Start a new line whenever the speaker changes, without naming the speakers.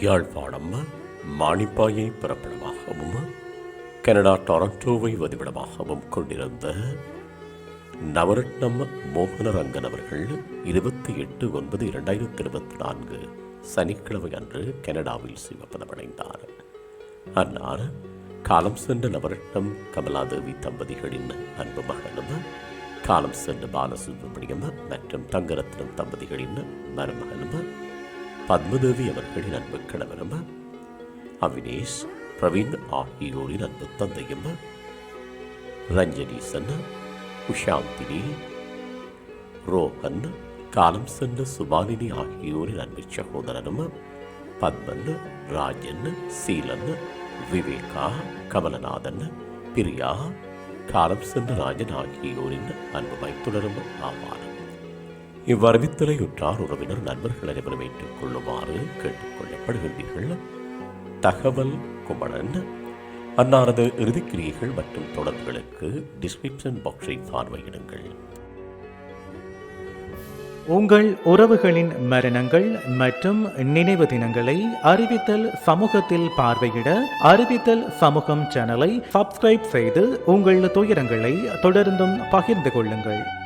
Yazhpanam மாணிப்பாயை பிறப்பிடமாகவும் Canada டொரண்டோவை வதிவிடமாகவும் கொண்டிருந்த நவரத்னம் மோகனரங்கன் அவர்கள் இருபத்தி எட்டு ஒன்பது இரண்டாயிரத்தி இருபத்தி நான்கு சனிக்கிழமை அன்று கனடாவில் சிவப்பதமடைந்தார். அன்னார் காலம் சென்ற நவரத்னம் கமலாதேவி தம்பதிகளின் அன்பு மகனும் காலம் சென்ற பாலசுப்ரமணியம் மற்றும் தங்கரத்னம் தம்பதிகளின் மருமகனும் பத்மதேவி அவர்களின் அன்பு கணவரும் அவினேஷ் பிரவீன் ஆகியோரின் அன்பு தந்தையும் ரஞ்சனீசன் உஷாந்தினி ரோஹன் காலம் சென்ற சுபாலினி ஆகியோரின் அன்பு சகோதரனும் பத்மன் ராஜன் சீலன் விவேகா கமலநாதன் பிரியா காலம் சென்ற ராஜன் ஆகியோரின் அன்பு மைத்துணரும் ஆவார். இவ்வறிவித்தலை உற்றார் உறவினர் நண்பர்கள் அனைவரும் ஏற்றுக் கொள்ளுமாறு கேட்டுக்கொள்ளப்படுகின்றீர்கள். தகவல் குமணன் அன்னாரது இறுதிக்கிரியைகள் மற்றும் தொடர்புகளுக்கு டிஸ்கிரிப்ஷன் பாக்ஸை பார்வையிடுங்கள்.
உங்கள் உறவுகளின் மரணங்கள் மற்றும் நினைவு தினங்களை அறிவித்தல் சமூகத்தில் பார்வையிட அறிவித்தல் சமூகம் சேனலை சப்ஸ்கிரைப் செய்து உங்கள் துயரங்களை தொடர்ந்தும் பகிர்ந்து கொள்ளுங்கள்.